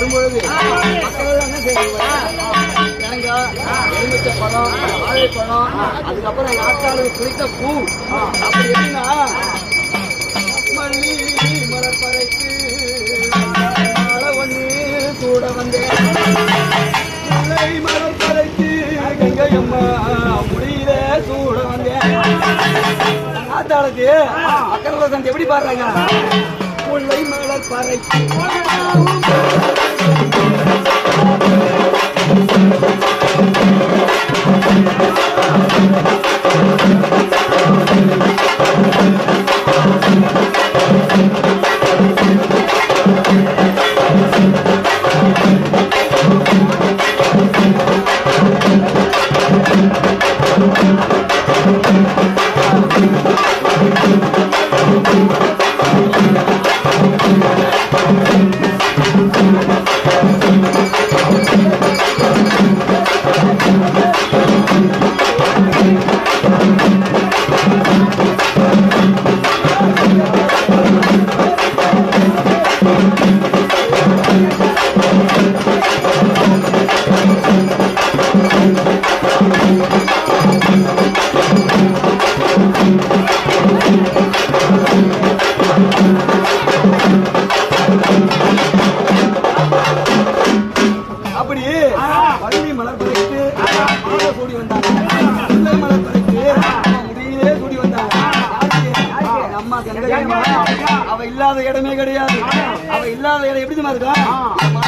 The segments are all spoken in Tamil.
வரும்பொழுது மக்கள் என்ன செய்வாங்க? தேங்காய் எலுமிச்சை பழம் வாழைப்பழம் அதுக்கப்புறம் எங்க ஆத்தாளுக்கு பூ. அப்படி எப்படின்னா மல்லி மலர் பறைக்கு மாலை கூட வந்தேன். முல்லை கங்கையம்மா முடியில சூட வந்தேன். ஆத்தாளுக்கு அக்கறை எப்படி பாடுறாங்க? முல்லை பறைக்கு அப்படி கூடி வந்தாங்க. முல்லை மலர் முடியிலே கூடி வந்தாங்க. யாருக்கு? எங்க அம்மா கனகம்மா. அவ இல்லாத இடமே கிடையாது. அவ இல்லாத இடம் எப்படி இருக்கும்?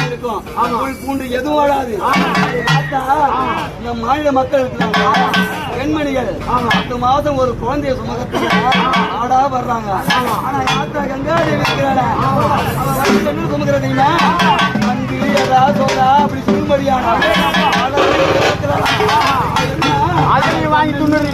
இருக்கும். அவள் பூண்டு எதுவும் வாழாது என் மாநில மக்கள் இருக்கிறாங்க பெண்மணிகள். பத்து மாதம் ஒரு குழந்தைய சுமக்கிறதுக்கு ஆடா வர்றாங்க. ஆனா யாத்திரா கங்காதேவி இருக்கிறாள? அவ வயிற்றுல என்ன சுமக்கிறதுங்களா அன்பு எதா சோதா அப்படி சொல்லும்படியான ఇస్తున్నారు